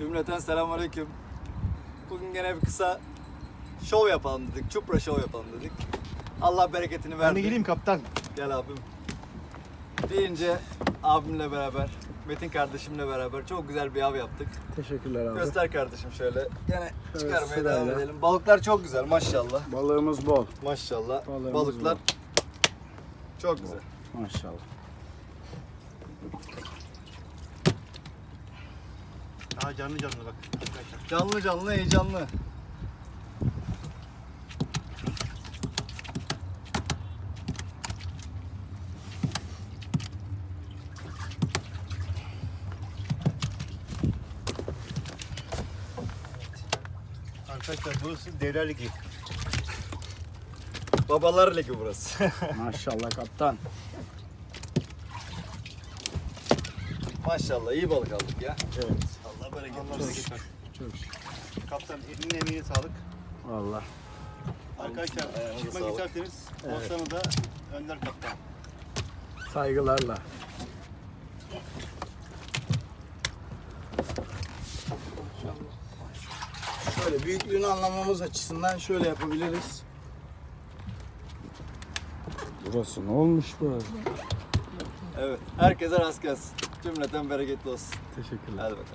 Cümleten selamünaleyküm. Bugün gene bir kısa şov yapalım dedik. Çupra şov yapalım dedik. Allah bereketini verdi. Ben de geleyim kaptan. Gel abim. Deyince abimle beraber, Metin kardeşimle beraber çok güzel bir av yaptık. Teşekkürler abi. Göster kardeşim şöyle. Gene Evet, çıkarmaya devam sırayla. edelim. Balıklar çok güzel maşallah. Balığımız bol. Maşallah. Balığımız Balıklar çok güzel. Maşallah. Daha canlı canlı bak arkadaşlar. Canlı canlı heyecanlı. Arkadaşlar burası Devler Ligi. Babalar ligi burası. Maşallah kaptan. maşallah iyi balık aldık ya. Evet. Allah bereket versin. Kaptan elinin emeğine sağlık. Valla. Arkadaşlar çıkmak isterseniz Evet. Osman'ı da Önder Kaptan. Saygılarla. Şöyle büyüklüğünü anlamamız açısından şöyle yapabiliriz. Burası ne olmuş böyle? Evet. Herkese rast gelsin. Cümleten bereketli olsun. Teşekkürler. Hadi bakalım.